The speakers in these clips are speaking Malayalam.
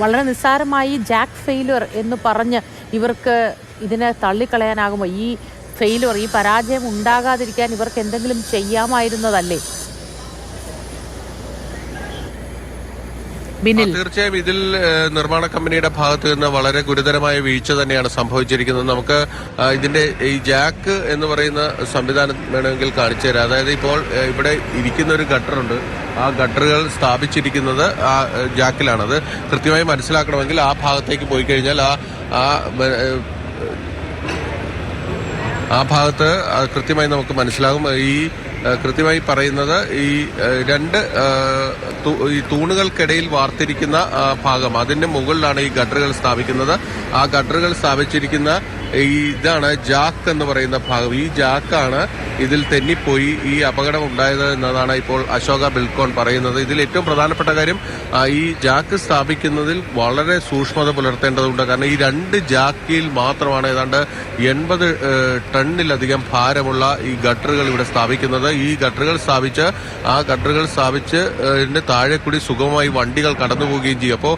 വളരെ നിസ്സാരമായി ജാക്ക് ഫെയിലുവർ എന്ന് പറഞ്ഞ് ഇവർക്ക് ഇതിനെ തള്ളിക്കളയാനാകുമോ? ഈ ഫെയിലുവർ ഈ പരാജയം ഉണ്ടാകാതിരിക്കാൻ ഇവർക്ക് എന്തെങ്കിലും ചെയ്യാമായിരുന്നതല്ലേ? ബിനിൽ. തീർച്ചയായും ഇതിൽ നിർമ്മാണ കമ്പനിയുടെ ഭാഗത്ത് നിന്ന് വളരെ ഗുരുതരമായ വീഴ്ച തന്നെയാണ് സംഭവിച്ചിരിക്കുന്നത്. നമുക്ക് ഇതിന്റെ ഈ ജാക്ക് എന്ന് പറയുന്ന സംവിധാനം വേണമെങ്കിൽ കാണിച്ചു തരാം. അതായത് ഇപ്പോൾ ഇവിടെ ഇരിക്കുന്ന ഒരു ഗട്ടറുണ്ട്. ആ ഗട്ടറുകൾ സ്ഥാപിച്ചിരിക്കുന്നത് ആ ജാക്കിലാണത്. കൃത്യമായി മനസ്സിലാക്കണമെങ്കിൽ ആ ഭാഗത്തേക്ക് പോയി കഴിഞ്ഞാൽ ആ ആ ആ ഭാഗത്ത് കൃത്യമായി നമുക്ക് മനസ്സിലാകും. ഈ കൃത്യമായി പറയുന്നത് ഈ രണ്ട് ഈ തൂണുകൾക്കിടയിൽ വാർത്തിരിക്കുന്ന ഭാഗം അതിന്റെ മുകളിലാണ് ഈ ഗട്ടറുകൾ സ്ഥാപിക്കുന്നത്. ആ ഗട്ടറുകൾ സ്ഥാപിച്ചിരിക്കുന്ന ഇതാണ് ജാക്ക് എന്ന് പറയുന്ന ഭാഗം. ഈ ജാക്കാണ് ഇതിൽ തെന്നിപ്പോയി ഈ അപകടം ഉണ്ടായത് എന്നതാണ് ഇപ്പോൾ അശോക ബിൽക്കോൺ പറയുന്നത്. ഇതിൽ ഏറ്റവും പ്രധാനപ്പെട്ട കാര്യം ഈ ജാക്ക് സ്ഥാപിക്കുന്നതിൽ വളരെ സൂക്ഷ്മത പുലർത്തേണ്ടതുണ്ട്. കാരണം ഈ രണ്ട് ജാക്കിയിൽ മാത്രമാണ് ഏതാണ്ട് എൺപത് ടണ്ണിലധികം ഭാരമുള്ള ഈ ഗട്ടറുകൾ ഇവിടെ സ്ഥാപിക്കുന്നത്. ഈ ഗട്ടറുകൾ സ്ഥാപിച്ച് ആ ഗട്ടറുകൾ സ്ഥാപിച്ച് ഇതിന്റെ താഴെ കൂടി സുഗമമായി വണ്ടികൾ കടന്നു പോവുകയും ചെയ്യും അപ്പോൾ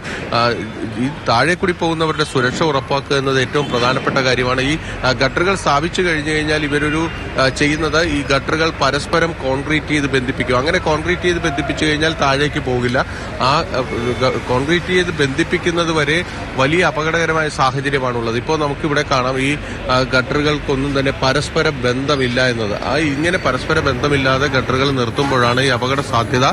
ഈ താഴെ കൂടി പോകുന്നവരുടെ സുരക്ഷ ഉറപ്പാക്കുക എന്നത് ഏറ്റവും പ്രധാനപ്പെട്ട കാര്യമാണ്. ഈ ഗട്ടറുകൾ സ്ഥാപിച്ചു കഴിഞ്ഞു കഴിഞ്ഞാൽ ഇവരൊരു ചെയ്യുന്നത് ഈ ഗട്ടറുകൾ പരസ്പരം കോൺക്രീറ്റ് ചെയ്ത് ബന്ധിപ്പിക്കും. അങ്ങനെ കോൺക്രീറ്റ് ചെയ്ത് ബന്ധിപ്പിച്ചു കഴിഞ്ഞാൽ താഴേക്ക് പോകില്ല. ആ കോൺക്രീറ്റ് ചെയ്ത് ബന്ധിപ്പിക്കുന്നത് വരെ വലിയ അപകടകരമായ സാഹചര്യമാണുള്ളത്. ഇപ്പോൾ നമുക്കിവിടെ കാണാം ഈ ഗട്ടറുകൾക്കൊന്നും തന്നെ പരസ്പര ബന്ധമില്ല എന്നത്. ആ ഇങ്ങനെ പരസ്പര ബന്ധമില്ലാതെ ഗട്ടറുകൾ നിർത്തുമ്പോഴാണ് ഈ അപകട സാധ്യത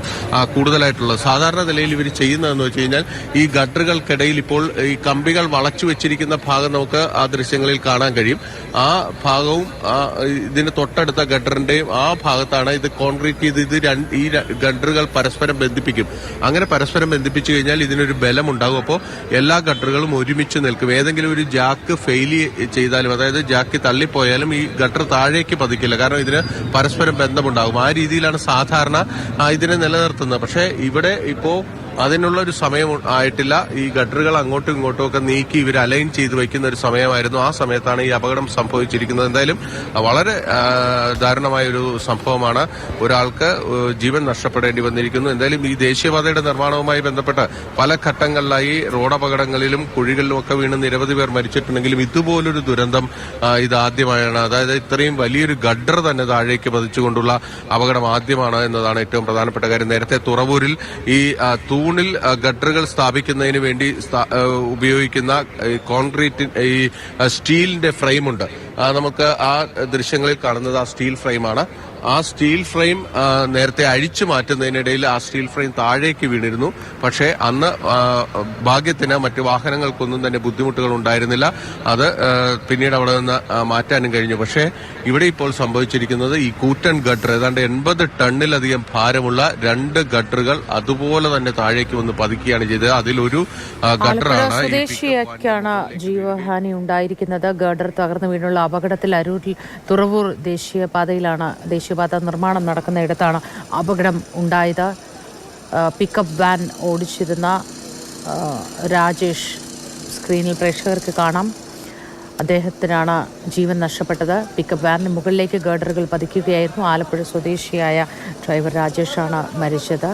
കൂടുതലായിട്ടുള്ളത്. സാധാരണ നിലയിൽ ഇവർ ചെയ്യുന്നതെന്ന് വെച്ച് കഴിഞ്ഞാൽ ഈ ഗട്ടറുകൾക്കിടയിൽ ഇപ്പോൾ ഈ കമ്പികൾ വളച്ചു വെച്ചിരിക്കുന്ന ഭാഗം നമുക്ക് ആ ദൃശ്യങ്ങളിൽ കാണാൻ കഴിയും. ആ ഭാഗവും ആ, ഇതിന് തൊട്ടടുത്ത ഗട്ടറിന്റെയും ആ ഭാഗത്താണ് ഇത് കോൺക്രീറ്റ് ചെയ്ത് ഇത് ഈ ഗഡറുകൾ പരസ്പരം ബന്ധിപ്പിക്കും. അങ്ങനെ പരസ്പരം ബന്ധിപ്പിച്ചു കഴിഞ്ഞാൽ ഇതിനൊരു ബലം ഉണ്ടാകും അപ്പോൾ എല്ലാ ഗട്ടറുകളും ഒരുമിച്ച് നിൽക്കും. ഏതെങ്കിലും ഒരു ജാക്ക് ഫെയിൽ ചെയ്താലും അതായത് ജാക്ക് തള്ളിപ്പോയാലും ഈ ഗട്ടർ താഴേക്ക് പതിക്കില്ല. കാരണം ഇതിന് പരസ്പരം ബന്ധമുണ്ടാകും. ആ രീതിയിലാണ് സാധാരണ ഇതിനെ നിലനിർത്തുന്നത്. പക്ഷേ ഇവിടെ ഇപ്പോ അതിനുള്ള ഒരു സമയം ആയിട്ടില്ല. ഈ ഗട്ടറുകൾ അങ്ങോട്ടും ഇങ്ങോട്ടും ഒക്കെ നീക്കി ഇവർ അലൈൻ ചെയ്ത് വയ്ക്കുന്ന ഒരു സമയമായിരുന്നു. ആ സമയത്താണ് ഈ അപകടം സംഭവിച്ചിരിക്കുന്നത്. എന്തായാലും വളരെ ദാരുണമായ ഒരു സംഭവമാണ്. ഒരാൾക്ക് ജീവൻ നഷ്ടപ്പെടേണ്ടി വന്നിരിക്കുന്നു. എന്തായാലും ഈ ദേശീയപാതയുടെ നിർമ്മാണവുമായി ബന്ധപ്പെട്ട് പല ഘട്ടങ്ങളിലായി റോഡപകടങ്ങളിലും കുഴികളിലും ഒക്കെ വീണ് നിരവധി പേർ മരിച്ചിട്ടുണ്ടെങ്കിലും ഇതുപോലൊരു ദുരന്തം ഇത് ആദ്യമായാണ്. അതായത് ഇത്രയും വലിയൊരു ഗഡർ തന്നെ താഴേക്ക് പതിച്ചുകൊണ്ടുള്ള അപകടം ആദ്യമാണ് എന്നതാണ് ഏറ്റവും പ്രധാനപ്പെട്ട കാര്യം. നേരത്തെ തുറവൂരിൽ ഈ ആ, തൂണിൽ ഗട്ടറുകൾ സ്ഥാപിക്കുന്നതിന് വേണ്ടി ഉപയോഗിക്കുന്ന കോൺക്രീറ്റ് ഈ സ്റ്റീലിന്റെ ഫ്രെയിമുണ്ട്. നമുക്ക് ആ ദൃശ്യങ്ങളിൽ കാണുന്നത് ആ സ്റ്റീൽ ഫ്രെയിമാണ്. ആ സ്റ്റീൽ ഫ്രെയിം നേരത്തെ അഴിച്ചു മാറ്റുന്നതിനിടയിൽ ആ സ്റ്റീൽ ഫ്രെയിം താഴേക്ക് വീണിരുന്നു. പക്ഷേ അന്ന് ഭാഗ്യത്തിന് മറ്റു വാഹനങ്ങൾക്കൊന്നും തന്നെ ബുദ്ധിമുട്ടുകൾ ഉണ്ടായിരുന്നില്ല. അത് പിന്നീട് അവിടെ നിന്ന് മാറ്റാനും കഴിഞ്ഞു. പക്ഷേ ഇവിടെ ഇപ്പോൾ സംഭവിച്ചിരിക്കുന്നത് ഈ കൂറ്റൻ ഗട്ടർ ഏതാണ്ട് എൺപത് ടണ്ണിലധികം ഭാരമുള്ള രണ്ട് ഗട്ടറുകൾ അതുപോലെ തന്നെ താഴേക്ക് വന്ന് പതിക്കുകയാണ് ചെയ്തത്. അതിലൊരു ഗട്ടറാണ് സ്വദേശിയൊക്കെയാണ് ജീവഹാനി ഉണ്ടായിരിക്കുന്നത്. ഗട്ടർ തകർന്നു വീണുള്ള അപകടത്തിൽ അരൂരിൽ തുറവൂർ ദേശീയപാതയിലാണ് ദേശീയപാത നിർമ്മാണം നടക്കുന്നയിടത്താണ് അപകടം ഉണ്ടായത്. പിക്കപ്പ് വാൻ ഓടിച്ചിരുന്ന രാജേഷ് സ്ക്രീനിൽ പ്രേക്ഷകർക്ക് കാണാം. അദ്ദേഹത്തിനാണ് ജീവൻ നഷ്ടപ്പെട്ടത്. പിക്കപ്പ് വാനിന് മുകളിലേക്ക് ഗർഡറുകൾ പതിക്കുകയായിരുന്നു. ആലപ്പുഴ സ്വദേശിയായ ഡ്രൈവർ രാജേഷാണ് മരിച്ചത്.